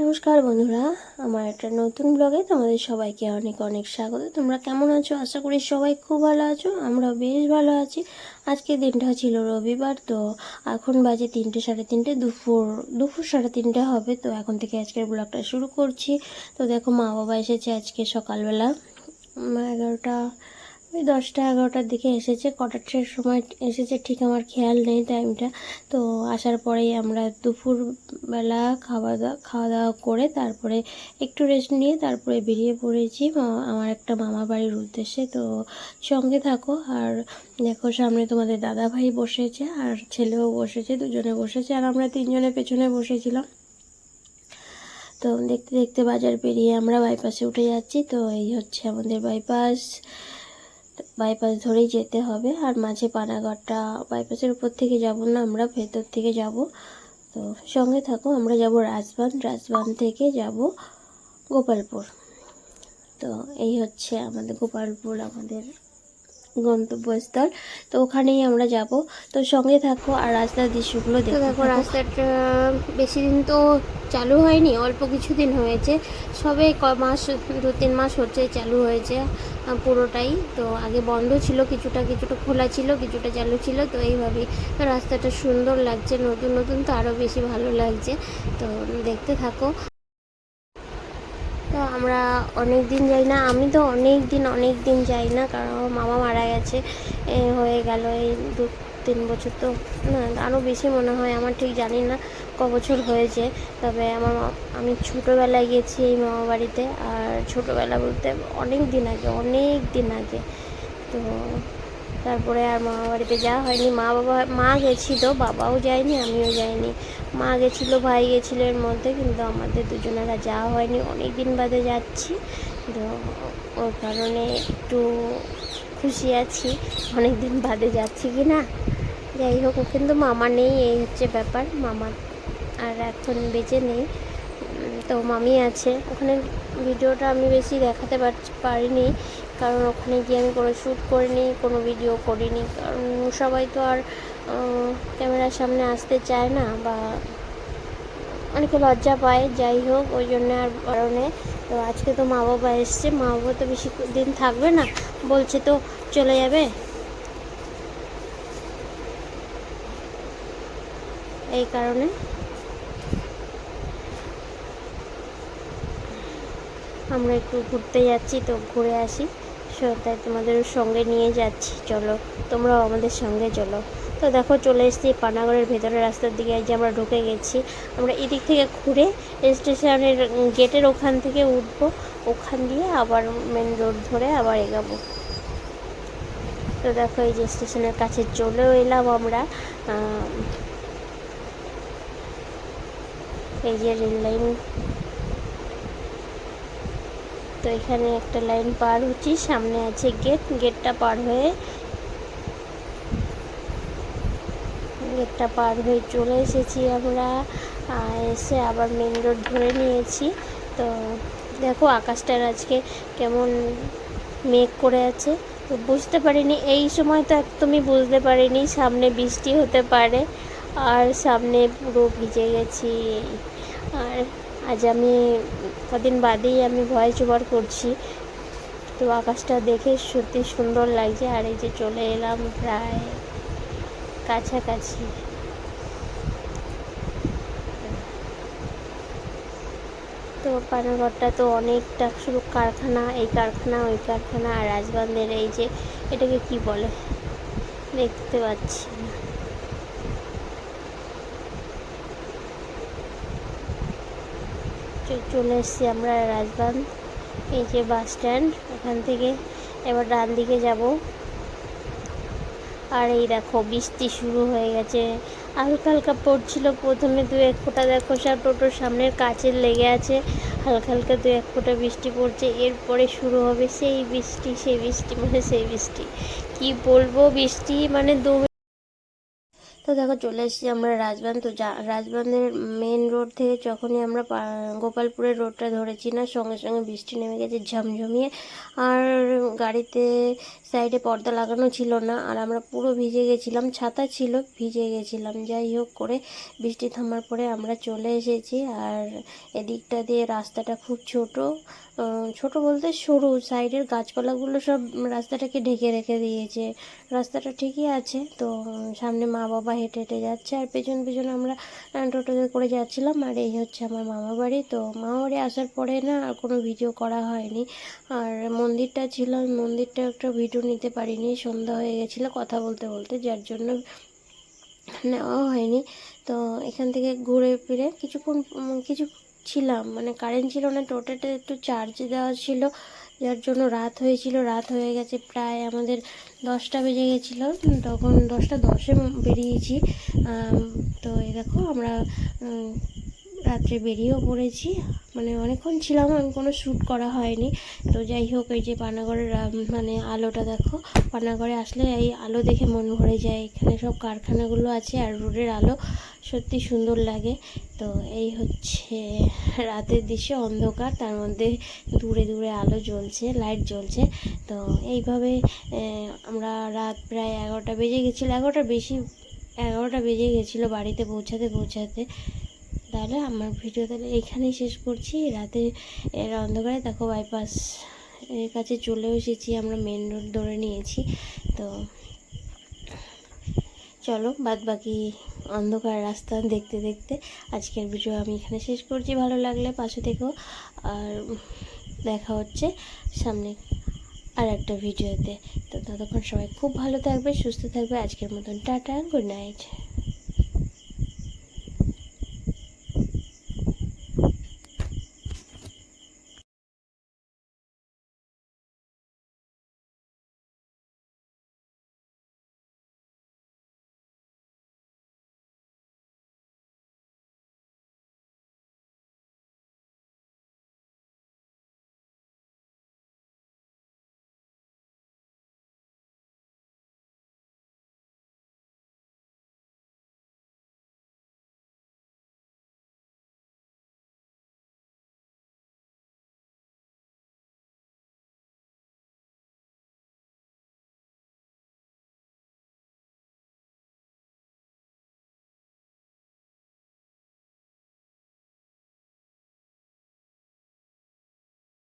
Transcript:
নমস্কার বন্ধুরা, আমার একটা নতুন ব্লগে তোমাদের সবাইকে অনেক অনেক স্বাগত। তোমরা কেমন আছো? আশা করি সবাই খুব ভালো আছো আমরা বেশ ভালো আছি। আজকে দিনটা ছিল রবিবার, তো এখন বাজে তিনটে সাড়ে তিনটে, দুপুর দুপুর সাড়ে তিনটে হবে, তো এখন থেকে আজকের ব্লগটা শুরু করছি। তো দেখো মা বাবা এসেছে আজকে সকালবেলা এগারোটা ওই দশটা এগারোটার দিকে এসেছে। কটার সময় এসেছে ঠিক আমার খেয়াল নেই টাইমটা তো আসার পরেই আমরা দুপুরবেলা খাওয়া দাওয়া খাওয়া দাওয়া করে তারপরে একটু রেস্ট নিয়ে তারপরে বেরিয়ে পড়েছি আমার একটা মামা বাড়ির উদ্দেশ্যে। তো সঙ্গে থাকো। আর দেখো সামনে তোমাদের দাদা ভাই বসেছে আর ছেলেও বসেছে, দুজনে বসেছে আর আমরা তিনজনে পেছনে বসেছিলাম। তো দেখতে দেখতে বাজার পেরিয়ে আমরা বাইপাসে উঠে যাচ্ছি। তো এই হচ্ছে আমাদের বাইপাস বাইপাস ধরেই যেতে হবে। আর মাঝে পানাগড়টা বাইপাসের উপর থেকে যাব না, আমরা ভেতর থেকে যাব। তো সঙ্গে থাকো, আমরা যাব রাজবান রাজবান থেকে যাব গোপালপুর। তো এই হচ্ছে আমাদের গোপালপুর, আমাদের গন্তব্যস্থল। তো ওখানেই আমরা যাব। তো সঙ্গে থাকো আর রাস্তার দৃশ্যগুলো দেখো। দেখো, রাস্তাটা বেশি দিন তো চালু হয়নি, অল্প কিছু দিন হয়েছে। সবে ক মাস, দু তিন মাস হচ্ছে চালু হয়েছে পুরোটাই। তো আগে বন্ধ ছিল, কিছুটা কিছুটা খোলা ছিল, কিছুটা চালু ছিল। তো এইভাবেই রাস্তাটা সুন্দর লাগছে, নতুন নতুন তো আরও বেশি ভালো লাগছে। তো দেখতে থাকো। আমরা অনেক দিন যাই না, আমি তো অনেক দিন অনেক দিন যাই না, কারণ মামা মারা গেছে হয়ে গেল এই দু, তিন বছর তো, না আরও বেশি মনে হয়, আমার ঠিক জানি না ক বছর হয়েছে, তবে আমার আমি ছোটোবেলায় গেছি এই মামা বাড়িতে, আর ছোটোবেলা বলতে অনেক দিন আগে, অনেক দিন আগে, তো তারপরে আর মামা বাড়িতে যাওয়া হয়নি। মা বাবা, মা গেছিল, বাবাও যায়নি, আমিও যাইনি। মা গেছিল, ভাই গেছিল এর মধ্যে, কিন্তু আমাদের দুজনেরা যাওয়া হয়নি। অনেক দিন বাদে যাচ্ছি তো ওর কারণে একটু খুশি আছি। অনেক দিন বাদে যাচ্ছি কি না? যাই হোক কিন্তু মামা নেই, এই হচ্ছে ব্যাপার। মামা আর এখন বেঁচে নেই তো মামি আছে। ওখানে ভিডিওটা আমি বেশি দেখাতে পার- পারিনি। কারণ ওখানে গিয়ে আমি কোনো শ্যুট করিনি, কোনো ভিডিও করিনি। কারণ সবাই তো আর ক্যামেরার সামনে আসতে চায় না বা অনেকে লজ্জা পায়, যাই হোক, ওই জন্য আর কারণে। তো আজকে তো মা বাবা এসছে মা বাবা তো বেশি দিন থাকবে না, বলছে তো চলে যাবে। এই কারণে। আমরা একটু ঘুরতে যাচ্ছি, তো ঘুরে আসি। তাই তোমাদের সঙ্গে নিয়ে যাচ্ছি, চলো। তোমরাও আমাদের সঙ্গে চলো। তো দেখো, চলে এসেছি পানাগড়ের ভেতরের রাস্তার দিকে যে আমরা ঢুকে গেছি। আমরা এদিক থেকে ঘুরে স্টেশনের গেটের ওখান থেকে উঠবো। ওখান দিয়ে আবার মেন রোড ধরে আবার এগাবো। তো দেখো, এই যে স্টেশনের কাছে চলেও এলাম আমরা। এই যে রেল লাইন। তো এখানে একটা লাইন পার হচ্ছি, সামনে আছে গেট, গেটটা পার হয়ে গেটটা পার হয়ে চলে এসেছি আমরা এসে আবার মেন রোড ধরে নিয়েছি। তো দেখো আকাশটার আজকে কেমন মেঘ করে আছে। তো বুঝতে পারিনি, এই সময় তো একদমই বুঝতে পারিনি, সামনে বৃষ্টি হতে পারে, আর সামনে পুরো ভিজে গেছি। আর আজ আমি কদিন বাদেই আমি ভয়েস ওভার করছি। তো আকাশটা দেখে সত্যি সুন্দর লাগছে। আর এই যে চলে এলাম প্রায় কাছাকাছি। তো পানাগড়টা তো অনেকটা শুধু কারখানা, এই কারখানা, ওই কারখানা আর রাজবান্ধের এই যে, এটাকে কি বলে? দেখতে পাচ্ছি না চ- চলে এসেছি আমরা রাজবান্ধ এই যে বাস স্ট্যান্ড, এখান থেকে এবার ডান দিকে যাব। আর এই দেখো, বৃষ্টি শুরু হয়ে গেছে। হালকা হালকা পড়ছিল প্রথমে, দু এক ফোঁটা দেখো, সব টোটোর সামনের কাচের লেগে আছে। হালকা হালকা দু এক ফোঁটা বৃষ্টি পড়ছে, এরপরে শুরু হবে সেই বৃষ্টি সেই বৃষ্টি মানে সেই বৃষ্টি। কি বলব, বৃষ্টি মানে দু তো দেখো চলে এসেছি আমরা রাজবান, তো যা রাজবান্ধের মেন রোড থেকে যখনই আমরা গোপালপুরের রোডটা ধরেছি না, সঙ্গে সঙ্গে বৃষ্টি নেমে গেছে ঝমঝমিয়ে। আর গাড়িতে সাইডে পর্দা লাগানো ছিল না, আর আমরা পুরো ভিজে গেছিলাম, ছাতা ছিল, ভিজে গেছিলাম। যাই হোক করে বৃষ্টি থামার পরে আমরা চলে এসেছি, আর এদিকটা দিয়ে রাস্তাটা খুব ছোট ছোট বলতে সরু। সাইডের গাছপালাগুলো সব রাস্তাটাকে ঢেকে রেখে দিয়েছে। রাস্তাটা ঠিকই আছে, তো সামনে মা বাবা হেঁটে হেঁটে যাচ্ছে, আর পেছন পেছন আমরা টোটোতে করে যাচ্ছিলাম, আর এই হচ্ছে আমার মামা বাড়ি। তো, মামা বাড়ি আসার পরে না আর কোনো ভিডিও করা হয়নি। আর মন্দিরটা ছিল মন্দিরটা একটা ভিডিও নিতে পারিনি, সন্ধ্যা হয়ে গেছিল কথা বলতে বলতে, যার জন্য নেওয়া হয়নি। তো এখান থেকে ঘুরে ফিরে কিছুক্ষণ কিছু ছিলাম মানে কারেন্ট ছিল না টোটোতে একটু চার্জ দেওয়া ছিল, যার জন্য রাত হয়েছিল, রাত হয়ে গেছে প্রায় আমাদের দশটা বেজে গেছিল, তখন দশটা দশে বেরিয়েছি। তো এই দেখো আমরা রাত্রে বেরিয়েও পড়েছি। মানে অনেকক্ষণ ছিলাম, আমি কোনো শ্যুট করা হয়নি। তো যাই হোক, এই যে পানাগড়ের মানে আলোটা দেখো। পানাগড়ে আসলে এই আলো দেখে মন ভরে যায়। এখানে সব কারখানাগুলো আছে আর রোডের আলো সত্যি সুন্দর লাগে। তো এই হচ্ছে রাতের দৃশ্যে, অন্ধকার। তার মধ্যে দূরে দূরে আলো জ্বলছে, লাইট জ্বলছে। তো এইভাবে আমরা রাত প্রায় এগারোটা বেজে গেছিল। এগারোটা বেশি, এগারোটা বেজে গেছিল বাড়িতে পৌঁছাতে পৌঁছাতে। তাহলে আমার ভিডিও তাহলে এইখানেই শেষ করছি। রাতে এর অন্ধকারে দেখো বাইপাস এর কাছে চলেও এসেছি, আমরা মেন রোড ধরে নিয়েছি। তো চলো বাদ বাকি অন্ধকার রাস্তা দেখতে দেখতে আজকের ভিডিও আমি এখানে শেষ করছি। ভালো লাগলে পাশে থেকো। আর দেখা হচ্ছে সামনে আর একটা ভিডিওতে। তো ততক্ষণ সবাই খুব ভালো থাকবে, সুস্থ থাকবে। আজকের মতন টাটা গুড নাইট